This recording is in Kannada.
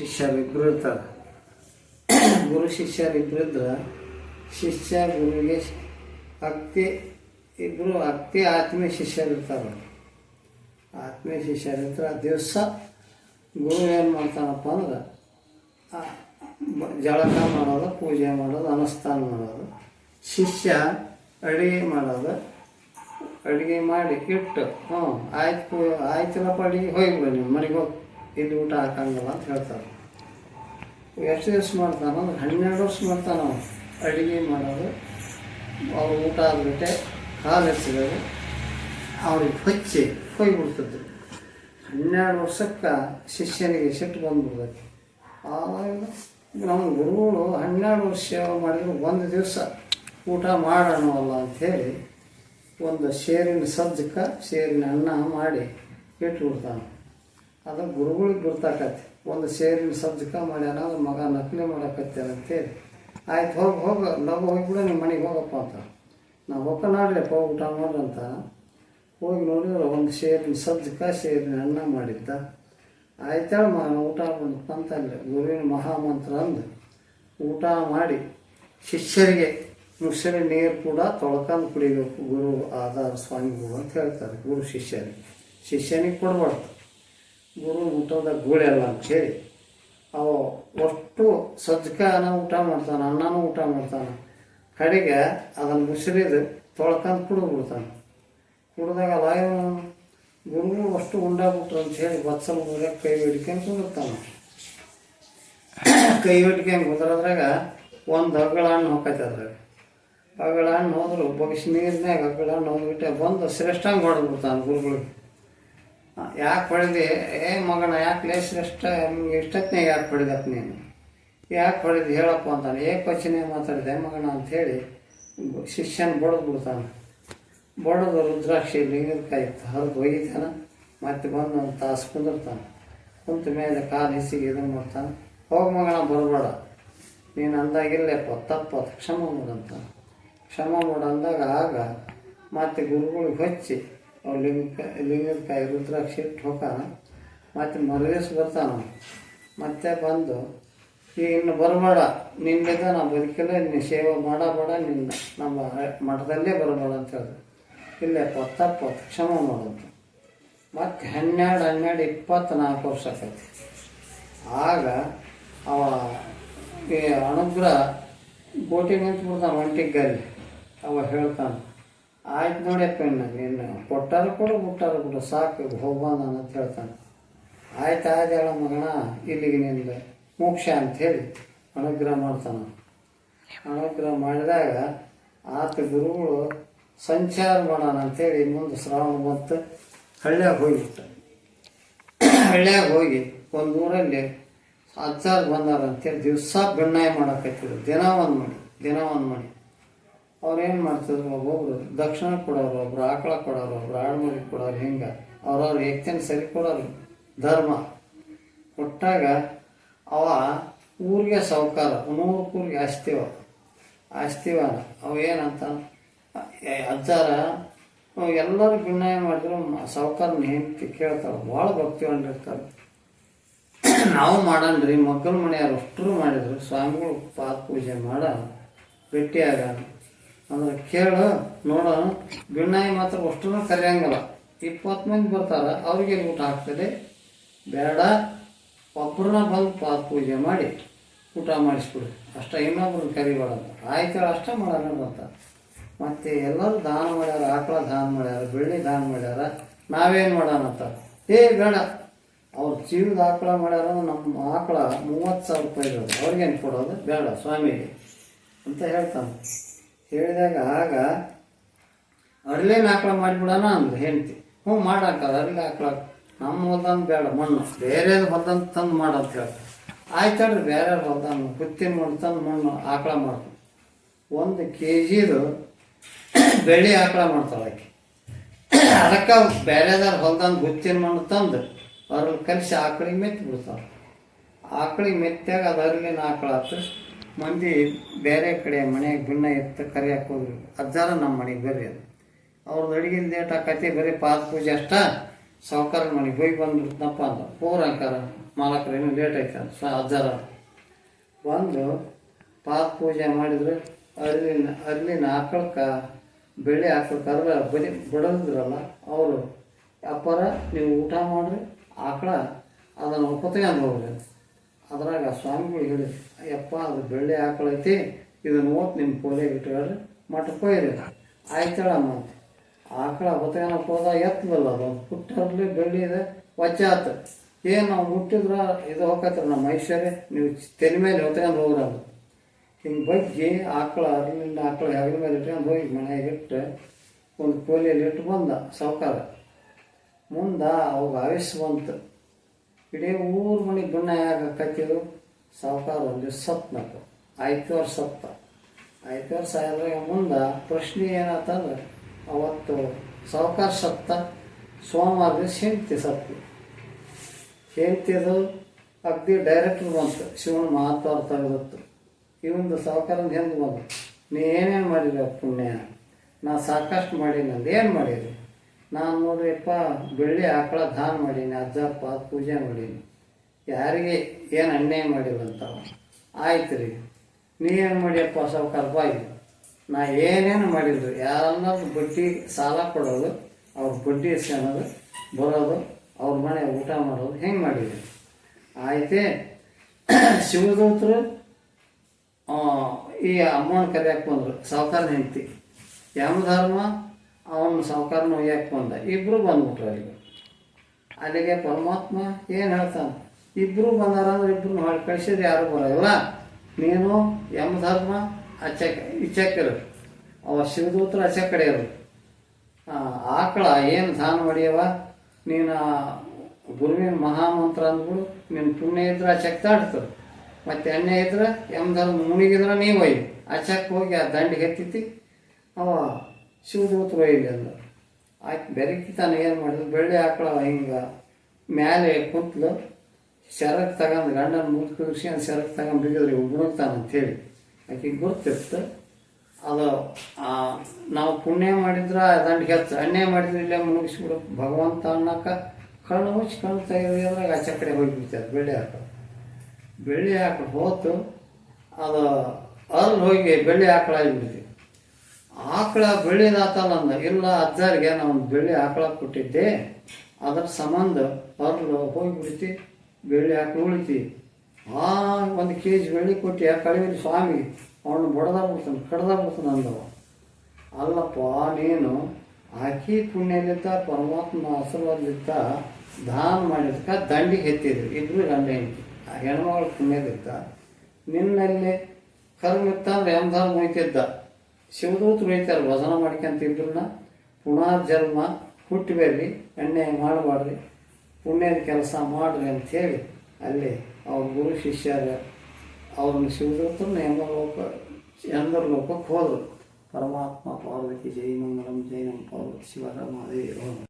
ಶಿಷ್ಯರು ಇಬ್ಬರು ಇರ್ತಾರೆ ಗುರು ಶಿಷ್ಯರು ಇಬ್ಬರು ಇದ್ರೆ ಶಿಷ್ಯ ಗುರುವಿಗೆ ಅತ್ತಿ ಇಬ್ಬರು ಅತ್ತಿ ಆತ್ಮೀಯ ಶಿಷ್ಯರಿರ್ತಾರೆ. ಆತ್ಮೀಯ ಶಿಷ್ಯರಿರ್ತಾರೆ ದಿವಸ ಗುರು ಏನು ಮಾಡ್ತಾನಪ್ಪ ಅಂದ್ರೆ ಜಳಕ ಮಾಡೋದು, ಪೂಜೆ ಮಾಡೋದು ಅನುಷ್ಠಾನ ಮಾಡೋದು, ಶಿಷ್ಯ ಅಡುಗೆ ಮಾಡೋದು, ಅಡುಗೆ ಮಾಡಿ ಇಟ್ಟು ಹ್ಞೂ ಆಯ್ತು ಆಯ್ತಲ್ಲಪ್ಪ ಅಡುಗೆ, ಹೋಗಿ ನೀವು ಮನೆಗೆ ಹೋಗಿ. ಇಲ್ಲಿ ಊಟ ಹಾಕಂಗಿಲ್ಲ ಅಂತ ಹೇಳ್ತಾರೆ. ಎಷ್ಟು ದಿವಸ ಮಾಡ್ತಾನ ಅಂದ್ರೆ ಹನ್ನೆರಡು ವರ್ಷ ಮಾಡ್ತಾನೆ ಅವನು. ಅಡುಗೆ ಮಾಡೋದು. ಅವ್ರು ಊಟ ಆದ್ಬಿಟ್ಟೆ, ಕಾಲು ಎತ್ತಿರೋದು ಅವ್ರಿಗೆ ಹೊಚ್ಚಿ ಹೋಗಿಬಿಡ್ತಿದ್ರು ಹನ್ನೆರಡು ವರ್ಷಕ್ಕೆ ಶಿಷ್ಯನಿಗೆ ಸಿಟ್ಟು ಬಂದ್ಬಿಡ್ತೈತಿ ಆವಾಗ ನಮ್ಮ ಗುರುಗಳು ಹನ್ನೆರಡು ವರ್ಷ ಮಾಡಿದ್ರು, ಒಂದು ದಿವಸ ಊಟ ಮಾಡೋಣವಲ್ಲ ಅಂಥೇಳಿ ಒಂದು ಸೇರಿನ ಸಜ್ಜಕ್ಕೆ ಸೇರಿನ ಅನ್ನ ಮಾಡಿ ಇಟ್ಬಿಡ್ತಾನೆ. ಅದು ಗುರುಗಳಿಗೆ ಗೊತ್ತಾಕತ್ತಿ ಒಂದು ಸೇರಿನ ಸಜ್ಜಕ ಮಾಡ್ಯಾನ ಅದು ಮಗ ನಕಲಿ ಮಾಡಕತ್ತೆ ಅಂತೇಳಿ. ಆಯ್ತು, ಹೋಗಿ, ಹೋಗ ಕೂಡ ನಿಮ್ಮ ಮನೆಗೆ ಹೋಗಪ್ಪ ಅಂತ. ನಾವು ಹೋಗ ನಾಡ್ರಿಪ್ಪ ಊಟ ಮಾಡ್ರಂತ ಹೋಗಿ ನೋಡಿದ್ರೆ ಒಂದು ಸೇರಿನ ಸಜ್ಜಕ ಸೇರಿನ ಅನ್ನ ಮಾಡಿದ್ದ. ಆಯ್ತಾಳ ಮಾನ ಊಟ ಮಾಡಿ ಗುರುವಿನ ಮಹಾಮಂತ್ರ ಅಂದು ಊಟ ಮಾಡಿ ಶಿಷ್ಯರಿಗೆ ಮುಸರಿ ನೀರು ಕೂಡ ತೊಳ್ಕೊಂಡು ಕುಡಿಬೇಕು ಗುರು, ಆಧಾರ, ಸ್ವಾಮಿಗಳು ಅಂತ ಹೇಳ್ತಾರೆ ಗುರು ಶಿಷ್ಯರಿಗೆ. ಶಿಷ್ಯನಿಗೆ ಕೊಡಬಾರ್ದು. ಗುರು ಊಟದ ಗೋಳೆ ಅಲ್ಲ ಅಂತೇಳಿ ಅವು ಅಷ್ಟು ಸಜ್ಜಕನ ಊಟ ಮಾಡ್ತಾನೆ, ಅನ್ನನೂ ಊಟ ಮಾಡ್ತಾನೆ. ಕಡೆಗೆ ಅದನ್ನು ಮುಸುರಿದು ತೊಳ್ಕೊಂಡು ಕುಡಿದ್ಬಿಡ್ತಾನೆ. ಕುಡ್ದಾಗ ಇವನು ಗುರುಗಳು ಅಷ್ಟು ಉಂಡಾಗ್ಬಿಟ್ರು ಅಂತ ಹೇಳಿ ಬತ್ಸಲ ಗೋಡೆ ಕೈ ಹಿಡ್ಕೊಂಡು ಕುಂದಿರ್ತಾನೆ. ಕೈ ಹಿಡ್ಕೊಂಡು ಕುಂದ್ರದ್ರಾಗ ಒಂದು ಹಗ್ಗಳ ಹಣ್ಣು ಹೋಗ್ತೈತೆ ಅದ್ರಾಗ. ಹಗ್ಗಳ ಹಣ್ಣು ಹೋದ್ರು ಬಗ್ಸಿ ನೀರಿನಾಗ ಹಗ್ಗಳ ಹಣ್ಣು ಹೋಗ್ಬಿಟ್ಟೆ ಬಂದು ಶ್ರೇಷ್ಠಂಗೆ ಹೊಡೆದ್ಬಿಡ್ತಾನೆ ಗುರುಗಳಿಗೆ ಯಾಕೆ ಹೊಡೆದೆ? ಏ ಮಗನ, ಯಾಕೆ ಲೇಸ್ ಎಷ್ಟ ನಿಮ್ಗೆ ಇಷ್ಟೊತ್ತಿನಾಗ ಯಾಕೆ ಹೊಡೆದಪ್ಪ ನೀನು? ಯಾಕೆ ಹೊಡೆದು ಹೇಳಪ್ಪ ಅಂತಾನೆ. ಏ ಕ್ವಶನೇ ಮಾತಾಡಿದೆ ಮಗನ ಅಂಥೇಳಿ ಶಿಷ್ಯನ ಬಡದು ಬಿಡ್ತಾನೆ. ಬಡದು ರುದ್ರಾಕ್ಷಿ ಲಿಂಗದಕಾಯಿ ಹರಿದು ಒಯ್ತಾನೆ ಮತ್ತೆ ಬಂದು ಒಂದು ತಾಸು ಕುಂದಿರ್ತಾನೆ. ಕುಂತ ಮೇಲೆ ಕಾಲು ಹಿಸಿಗೆ ಇದನ್ನು ಮಾಡ್ತಾನೆ. ಹೋಗಿ ಮಗನ, ಬರಬೇಡ. ನೀನು ಅಂದಾಗಿಲ್ಲಪ್ಪ ತಪ್ಪ, ಕ್ಷಮ ಮಾಡಂತ ಕ್ಷಮ ಅಂದಾಗ ಆಗ ಮತ್ತೆ ಗುರುಗಳಿಗೆ ಹಚ್ಚಿ ಲಿಂಗಕಾಯಿ ಲಿಂಗದಕಾಯಿ ರುದ್ರಾಕ್ಷಿ ಇಟ್ಟು ಹೋಗಾನ ಮತ್ತೆ ಮರುದಿವ್ಸ ಬರ್ತಾನ. ಮತ್ತೆ ಬಂದು ಇನ್ನು ಬರಬೇಡ. ನಿನ್ನಿಂದ ನಾ ಬದುಕಿಲ್ಲ ನೀನು ಸೇವೆ ಮಾಡಬೇಡ, ನಿನ್ನ, ನಮ್ಮ ಮಠದಲ್ಲೇ ಬರಬೇಡ ಅಂತ ಹೇಳಿದ್ರು. ಇಲ್ಲೇ ತಪ್ಪತ್ತು ಕ್ಷಮ ಮಾಡೋದು ಮತ್ತೆ ಹನ್ನೆರಡು ಹನ್ನೆರಡು ಇಪ್ಪತ್ತ್ನಾಲ್ಕು ವರ್ಷ ಆಕೈತಿ. ಆಗ ಅವ, ಈ ಅನುಗ್ರಹ ನಿಂತು ನಿಂತ್ಬಿಡ್ತಾನೆ ಒಂಟಿಗಲ್ಲಿ ಅವ ಹೇಳ್ತಾನೆ ಆಯ್ತು ನೋಡ್ಯಪ್ಪ ಇನ್ನು ನೀನು ಕೊಟ್ಟಾರು ಕೊಡು ಬಿಟ್ಟಾರ ಬಿಡು, ಸಾಕು ಹೋಗ್ಬಾನ ಅಂತ ಹೇಳ್ತಾನೆ. ಆಯ್ತು ಆಯ್ತು ಹೇಳ ಮಗಣ ಇಲ್ಲಿಗೆ ನಿಂದು ಮೋಕ್ಷ ಅಂಥೇಳಿ ಅನುಗ್ರಹ ಮಾಡ್ತಾನೆ ಅನುಗ್ರಹ ಮಾಡಿದಾಗ ಆತ ಗುರುಗಳು ಸಂಚಾರ ಮಾಡೋಣ ಅಂಥೇಳಿ ಮುಂದೆ ಶ್ರಾವಣ ಬಂತು. ಹಳ್ಳ್ಯಾಗ ಹೋಗಿಬಿಟ್ಟ ಹಳ್ಳ್ಯಾಗ ಹೋಗಿ ಒಂದು ಊರಲ್ಲಿ ಅಜ್ಜಾರು ಬಂದಾರ ಅಂತೇಳಿ ದಿವಸ ಬೆಣ್ಣಾಯ ಮಾಡಕತ್ತಿದ್ರು. ದಿನ ಒಂದು ಮಾಡಿ ದಿನ ಒಂದು ಮಾಡಿ. ಅವ್ರೇನು ಮಾಡ್ತಿದ್ರು ಒಬ್ಬೊಬ್ರು, ದಕ್ಷಿಣ ಕೊಡೋರು ಒಬ್ರು, ಆಕಳ ಕೊಡೋರು ಒಬ್ರು ಆಡ್ಮರಿ ಕೊಡೋರು ಹಿಂಗೆ? ಅವ್ರವ್ರ ವ್ಯಕ್ತಿನ ಸರಿ ಕೊಡೋರು ಧರ್ಮ. ಕೊಟ್ಟಾಗ ಅವ ಊರಿಗೆ ಸಾವುಕಾರ ನೂರು ಊರಿಗೆ ಆಸ್ತಿವ. ಆಸ್ತಿವ ಅವ ಏನಂತ ಅಜ್ಜಾರ ಎಲ್ಲರೂ ಭಿನ್ನಾಯ ಮಾಡಿದ್ರು ಸಾವುಕಾರನ ಹೆಂಡತಿ ಕೇಳ್ತಾಳೆ, ಭಾಳ ಭಕ್ತಿ ಹೊಂದಿರ್ತಾರೆ ನಾವು ಮಾಡಣ್ರಿ ಮಕ್ಕಳ ಮನೆಯವ್ರು ಅಷ್ಟರು ಮಾಡಿದ್ರು, ಸ್ವಾಮಿಗಳು ಪಾದ ಪೂಜೆ ಮಾಡ ಭೇಟಿಯಾಗ ಅಂದ್ರೆ ಕೇಳು, ನೋಡು ಗಿಣ್ಣಾಯಿ ಮಾತ್ರ ಅಷ್ಟೂ ಕರೆಯಂಗಿಲ್ಲ ಇಪ್ಪತ್ತು ಮಂದಿ ಬರ್ತಾರೆ, ಅವ್ರಿಗೆ ಊಟ ಹಾಕ್ತದೆ. ಬೇಡ ಒಬ್ಬರನ್ನ ಬಂದು ಪಾದ ಪೂಜೆ ಮಾಡಿ, ಊಟ ಮಾಡಿಸ್ಬಿಡು. ಅಷ್ಟ, ಇನ್ನೊಬ್ರನ್ನ ಕರಿಬೇಡ ಆಯ್ತು ಅಷ್ಟ ಮಾಡೋಣ ಬರ್ತಾರೆ. ಮತ್ತೆ ಎಲ್ಲರೂ ದಾನ ಮಾಡ್ಯಾರ, ಆಕಳ ದಾನ ಮಾಡ್ಯಾರ, ಬೆಳ್ಳಿ ದಾನ ಮಾಡ್ಯಾರ, ನಾವೇನು ಮಾಡೋಣ ಅಂತ. ಏ, ಬೇಡ. ಅವ್ರು ಜೀವದ ಆಕಳ ಮಾಡ್ಯಾರ ನಮ್ಮ ಆಕಳ ಮೂವತ್ತು ಸಾವಿರ ರೂಪಾಯಿ ಇರೋದು. ಅವ್ರಿಗೇನು ಕೊಡೋದು? ಬೇಡ, ಸ್ವಾಮಿಗೆ ಅಂತ ಹೇಳ್ತಾನೆ. ಹೇಳಿದಾಗ ಆಗ ಅರ್ಲೇನ ಆಕಳ ಮಾಡಿಬಿಡೋಣ ಅಂದ್ರೆ ಹೆಂಡತಿ. ಹ್ಞೂ ಮಾಡಾಕಲ್ಲ ಅರ್ಲೆ ಆಕಳ. ನಮ್ಮ ಹೊಲ್ದಂದು ಬೇಡ, ಮಣ್ಣು, ಬೇರೆದು ಹೊಲ್ದಂದು ತಂದು ಮಾಡಂತ ಹೇಳಿ ಆಯ್ತಲ್ರಿ ಬೇರೆ ಹೊಲ್ದಂದು, ಕುತ್ತಿ ಮಣ್ಣು, ತಂದು ಮಣ್ಣು ಆಕಳ ಮಾಡ್ತಾರೆ ಒಂದು ಕೆ ಜಿದು ಬೆಳೆ ಆಕಳ ಮಾಡ್ತಾಳೆ ಆಕೆ. ಅದಕ್ಕೆ ಬೇರೆದಾರ ಹೊಲ್ದಂದು ಗುತ್ತಿನ ಮಣ್ಣು ತಂದು ಅವ್ರಲ್ಲಿ ಕಲಿಸಿ ಆಕಳಿಗೆ ಮೆತ್ತಿ ಬಿಡ್ತಾವೆ ಆಕಳಿಗೆ ಮೆತ್ತಾಗ ಅದರಲ್ಲಿ ಆಕಳ ಆತು. ಮಂದಿ ಬೇರೆ ಕಡೆ ಮನೆಯಾಗ ಭಿನ್ನ ಎತ್ತ ಕರೆಯಕ್ಕೆ ಹೋದ್ರು. ಅಜ್ಜಾರ ನಮ್ಮ ಮನೆಗೆ ಬರ್ರಿ ಅದು ಅವ್ರದ್ದು ಅಡುಗೆ ಲೇಟ್ ಆಕತಿ ಬರೀ ಪಾದ ಪೂಜೆ ಅಷ್ಟ. ಸಾವುಕಾರ ಮನೆಗೆ ಹೋಗಿ ಬಂದ್ಬಿಡ್ತನಪ್ಪ ಅಂದ. ಪೂರ ಅಂಕಾರ. ಮಾಲಕರು ಏನು ಲೇಟ್ ಆಯ್ತು ಸ ಅಜ್ಜಾರ. ಬಂದು ಪಾದ ಪೂಜೆ ಮಾಡಿದ್ರು. ಅರ್ಲಿನ ಅರ್ಲಿನ ಆಕಳಕ್ಕೆ ಬೆಳೆ ಆಕಳಕ್ಕೆ ಕರ ಬರಿ ಬಿಡದ್ರಲ್ಲ ಅವರು, ಅಪ್ಪರ, ನೀವು ಊಟ ಮಾಡಿರಿ. ಆಕಳ ಅದನ್ನು ಹೊತ್ಕೊಂಡು ಹೋಗ್ರಿ ಅದ್ರಾಗ ಸ್ವಾಮಿಗಳು ಹೇಳಿದ್ರು ಅಯ್ಯಪ್ಪ, ಅದು ಬೆಳ್ಳಿ ಹಾಕೊಳೈತಿ ಇದನ್ನು ಓದ್ ನಿಮ್ಮ ಪೋಲೆಗೆ ಇಟ್ಕೊಳ್ರಿ ಮಠಕ್ಕೆ ಹೋಯ್ರಿ ಆಯ್ತಾಳಮ್ಮ ಅಂತ ಆಕಳ ಹೊತ್ಕೊಳಕ್ಕೆ ಹೋದ ಎತ್ತದಲ್ಲ ಅದು ಪುಟ್ಟರಲ್ಲಿ ಬೆಳ್ಳಿ ಇದೆ, ವಚ್ಚಾತ. ಏನು ನಾವು ಮುಟ್ಟಿದ್ರ ಇದು ಹೋಗತ್ರ ನಮ್ಮ ಐಶ್ವರ್ಯ, ನೀವು ತೆನೆ ಮೇಲೆ ಹೊತ್ಕೊಂಡು ಹೋಗ್ರಲ್ಲ ಹಿಂಗೆ ಬಗ್ಗಿ ಆಕಳ ಅರ್ಲಿಂದ ಆಕಳ ಹೆಗಲ ಮೇಲೆ ಇಟ್ಕೊಂಡು ಹೋಗಿ ಮನೆಗೆ ಇಟ್ಟು ಒಂದು ಕೋಲಿಯಲ್ಲಿ ಇಟ್ಟು ಬಂದ ಸಾವುಕಾರ. ಮುಂದೆ ಅವಾಗ ಆಯುಷ್ ಬಂತು ಇಡೀ ಊರು ಮನೆ ಬಣ್ಣ ಯಾಕೆ ಹಾಕತ್ತಿದ್ರು ಸಾವುಕಾರ ಒಂದು ಸತ್ನಪ್ಪ ಆಯ್ತವಾರ ಸತ್ತ ಆಯ್ತವಾರ ಸಾಯಿದ್ರೆ ಮುಂದೆ ಪ್ರಶ್ನೆ ಏನಾತಂದ್ರೆ ಅವತ್ತು ಸಾವುಕಾರ ಸತ್ತ ಸೋಮವಾರದ ಹೆಂಡ್ತಿ ಸತ್ತು ಹೆಂಡ್ತಿದು ಅಗ್ದಿ ಡೈರೆಕ್ಟ್ರ್ ಬಂತು. ಶಿವನ ಮಹಾತ್ವಾರ ತೆಗೆದತ್ತು ಇವಂದು ಸಾವುಕಾರಂದು ಹೆಂಗೆ ಬಂದು? ನೀ ಏನೇನು ಮಾಡಿಲ್ಲ ಪುಣ್ಯ? ನಾ ಸಾಕಷ್ಟು ಅಂದು ಏನು ಮಾಡಿರಿ ನಾನು ನೋಡ್ರಿಪ್ಪ, ಬೆಳ್ಳಿ ಆಕಳ ದಾನ ಮಾಡೀನಿ ಅಜ್ಜಪ್ಪ ಪೂಜೆ ಮಾಡೀನಿ. ಯಾರಿಗೆ ಏನು ಅನ್ಯಾಯ ಮಾಡಿಲ್ಲ ಅಂತಾವ ಆಯ್ತು ರೀ ನೀವೇನು ಮಾಡಿಯಪ್ಪ ಸಾವುಕಾರಪ್ಪ ಇದು ನಾ ಏನೇನು ಮಾಡಿದ್ರು, ಯಾರನ್ನಾದ್ರು ಬಡ್ಡಿ ಸಾಲ ಕೊಡೋದು, ಅವ್ರ ಬಡ್ಡಿ ಇಸ್ಕೊಳೋದು ಬರೋದು, ಅವ್ರ ಮನೆ ಊಟ ಮಾಡೋದು, ಹೆಂಗೆ ಮಾಡಿದ್ರು? ಆಯ್ತೇ. ಶಿವದೂತರು ಈ ಅಮ್ಮನ ಕರೆಯಕ್ಕೆ ಬಂದರು, ಸಾವುಕಾರ ಹೆಂಡತಿ. ಯಮಧರ್ಮ ಅವನ ಸಾವುಕಾರನು ಒಯ್ಯಕ್ಕೆ ಬಂದ? ಇಬ್ಬರು ಬಂದ್ಬಿಟ್ರು ಅಲ್ಲಿಗೆ. ಅಲ್ಲಿಗೆ ಪರಮಾತ್ಮ ಏನು ಹೇಳ್ತಾನೆ? ಇಬ್ಬರು ಬಂದಾರ ಅಂದ್ರೆ ಇಬ್ರು ಹೊಳೆ ಕಳಿಸಿದ್ರೆ ಯಾರು ಬರೋಲ್ಲ ನೀನು ಯಮಧರ್ಮ ಆಚೆ ಈಚೆಕಿರು ಅವ ಶಿವದೂತ್ರ ಆಚೆ ಕಡೆಯರು ಆಕಳ ಏನು ದಾನ ಮಾಡ್ಯವ ನೀನು ಗುರುವಿನ ಮಹಾಮಂತ್ರ ಅಂದ್ಬಿಡು ನಿನ್ನ ಪುಣ್ಯ ಇದ್ರೆ ಆಚೆಗೆ ತಾಡ್ತದೆ ಮತ್ತು ಎಣ್ಣೆ ಇದ್ರೆ ಯಮಧರ್ಮ ಮುನಿಗಿದ್ರೆ ನೀವು ಒಯ್ಯಿ. ಅಚ್ಚಕ್ಕೆ ಹೋಗಿ ಆ ದಂಡಿಗೆ ಎತ್ತಿತಿ. ಅವ ಶಿವದೂತರು ಒಯ್ಯಲಿ ಅಂದ ಆಯ್ತು, ಬೆರಕಿ ತಾನು ಏನು ಮಾಡಿದ್ರು? ಬೆಳ್ಳಿ ಆಕಳ ಹಿಂಗೆ ಮ್ಯಾಲೆ ಕುಂತ್ಲು ಸೆರಗ್ ತಗೊಂಡು ಗಂಡನ ಮುಂದೆ ಕುದಿಸಿ ಅಂತ ಸೆರಗ್ ತಗೊಂಡು ಬಿಗಿದ್ರಿ ಅಂತ ಅಂತೇಳಿ. ಆಕೆಗೆ ಗೊತ್ತಿತ್ತು. ಅದು ನಾವು ಪುಣ್ಯ ಮಾಡಿದ್ರೆ ದಂಡ ಹೆಚ್ಚು, ಅನ್ಯಾಯ ಮಾಡಿದ್ರೆ ಇಲ್ಲೇ ಮುಳುಗಿಸ್ಬಿಡು. ಭಗವಂತ ಅನ್ನಕ್ಕ ಕಣ್ಣು ಮುಚ್ಚಿ ಕಣ್ಣು ತೆಗೆದ್ರಾಗ ಆಚೆ ಕಡೆ ಹೋಗಿಬಿಡ್ತಾರೆ ಬೆಳ್ಳಿ ಹಾಕ ಬೆಳ್ಳಿ ಹಾಕ ಹೋತು, ಅದು, ಅಲ್ಲಿ ಹೋಗಿ ಬೆಳ್ಳಿ ಆಕಳ ಆಗಿಬಿಡ್ತೀವಿ. ಆಕಳ ಅಂದ ಇಲ್ಲ ಅಜ್ಜಾರಿಗೆ ನಾವು ಬೆಳ್ಳಿ ಆಕಳ ಕೊಟ್ಟಿದ್ದೆ. ಅದ್ರ ಸಂಬಂಧ ಅರ್ಲು ಹೋಗಿಬಿಡ್ತಿ ಬೆಳ್ಳಿ ಆಕಳು ಉಳಿತಿ. ಆ ಒಂದು ಕೆ ಜಿ ಬೆಳ್ಳಿ ಕೊಟ್ಟಿ ಆ ಕಳಿವಿನ ಸ್ವಾಮಿ, ಅವನು ಬಡದ ಬಿಡ್ತಾನೆ ಕಡ್ದ ಬಿಡ್ತಾನೆ ಅಂದವ. ಅಲ್ಲಪ್ಪ, ನೀನು ಆಕಿ ಪುಣ್ಯಲಿದ್ದ ಪರಮಾತ್ಮ ಆಶೀರ್ವಾದಲಿದ್ದ, ದಾನ ಮಾಡಿದ್ಕ ದಂಡಿಗೆ ಎತ್ತಿದ್ರು ಇಬ್ರು ಗಂಡ ಹೆಂಡತಿ. ಆ ಹೆಣ್ಮಗಳ ಪುಣ್ಯದಿತ್ತ ನಿನ್ನಲ್ಲಿ ಕರ್ಮಿತ್ತಂದ್ರೆ ಯಮಧರ್ಮ ಹೋಯ್ತಿದ್ದ. ಶಿವದೂತರು ಹೋಯ್ತಾರೆ ವಸನ ಮಾಡ್ಕೊಂತ ಇಬ್ಬರನ್ನ ಪುನರ್ಜನ್ಮ ಹುಟ್ಟಬೇಡ್ರಿ ಎಣ್ಣೆ ಮಾಡಬಾರ್ರಿ ಪುಣ್ಯದ ಕೆಲಸ ಮಾಡ್ರಿ ಅಂಥೇಳಿ ಅಲ್ಲಿ ಅವ್ರ ಗುರು ಶಿಷ್ಯರ ಅವ್ರನ್ನ ಶಿವದೂತರನ್ನ ಯಮಲೋಕ ಚಂದ್ರ ಲೋಕಕ್ಕೆ ಹೋದರು. ಪರಮಾತ್ಮ ಪಾರ್ವತಿ ಜೈನಂ ಜೈ ನಮ್ ಪಾರ್ವತಿ ಶಿವರ ದೇವ